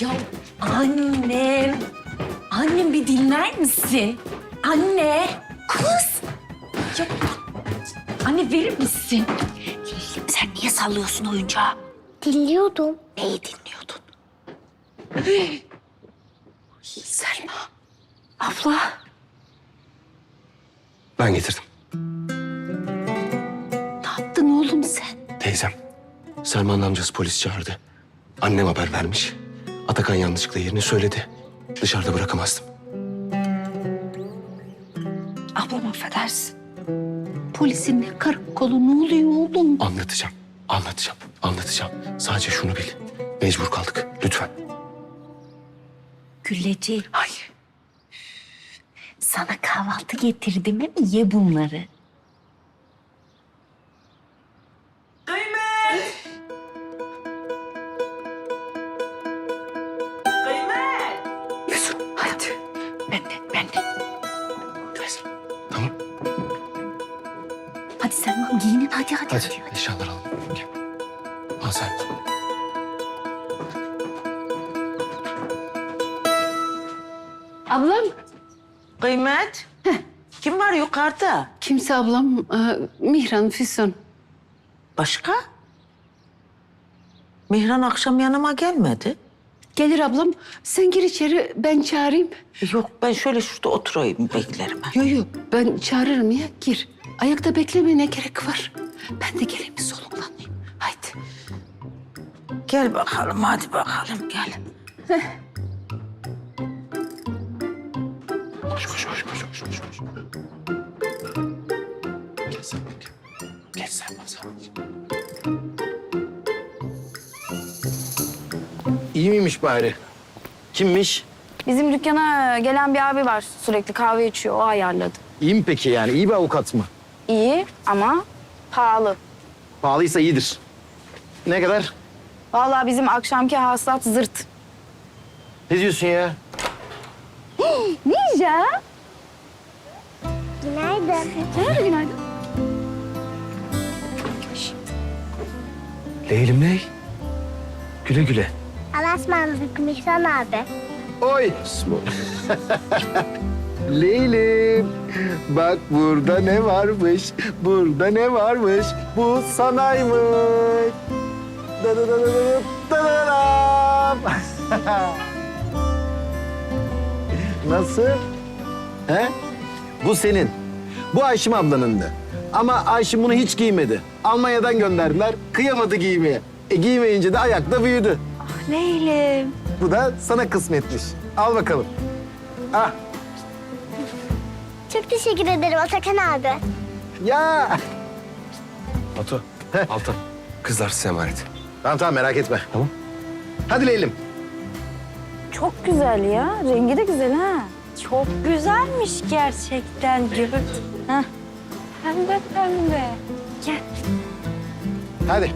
Ya annem. Annem bir dinler misin? Anne. Kız. Ya anne verir misin? Sen niye sallıyorsun oyuncağı? Dinliyordum. Neyi dinliyordun? Selma. Abla. Ben getirdim. Ne yaptın oğlum sen? Teyzem. Selman'ın amcası polis çağırdı. Annem haber vermiş. Atakan yanlışlıkla yerini söyledi. Dışarıda bırakamazdım. Ablam affedersin. Polisin ne karakolu ne oluyor oğlum? Anlatacağım. Anlatacağım. Anlatacağım. Sadece şunu bil. Mecbur kaldık. Lütfen. Gülleci Hayır. sana kahvaltı getirdim mi? Ye bunları. Hadi Selma giyinin hadi hadi. Hadi. hadi. Eşyaları alalım. Gel. Al sen. Ablam, Kıymet. Kim var yukarıda? kimse ablam, e, Mihran, Füsun. Başka? Mihran akşam yanıma gelmedi. Gelir ablam, sen gir içeri, ben çağırayım. Yok ben şöyle şurada oturayım beklerim. ha. Yo yo, ben çağırırım ya, gir. Ayakta bekleme ne gerek var? Ben de geleyim bir soluklanayım. Haydi. Gel bakalım hadi bakalım gel. Koş koş koş koş koş koş. koş. Gel sen. Gel. Geç sen sen. İyi miymiş bari? Kimmiş? Bizim dükkana gelen bir abi var. Sürekli kahve içiyor. O ayarladı. İyi mi peki yani? İyi bir avukat mı? İyi ama pahalı. Pahalıysa iyidir. Ne kadar? Vallahi bizim akşamki hasılat zırt. Ne diyorsun ya? Ninja. Günaydın. Günaydın. Leylim ney? Güle güle. Allah'a ısmarladık Mihran abi. Oy! Leylim, bak burada ne varmış, burada ne varmış, bu sanaymış. Dadadadadadam, dadadam. Nasıl? He? Bu senin. Bu Ayşim ablanındı. Ama Ayşim bunu hiç giymedi. Almanya'dan gönderdiler, kıyamadı giymeye. E giymeyince de ayakta büyüdü. Leylim. Bu da sana kısmetmiş. Al bakalım. Ah Çok teşekkür ederim Atakan abi. ya. Batu. Altan. Kızlar size emanet. Tamam tamam merak etme. Tamam. Hadi Leylim. Çok güzel ya. Rengi de güzel ha. Çok güzelmiş gerçekten Gürbüz. Pembe pembe. Gel. Hadi.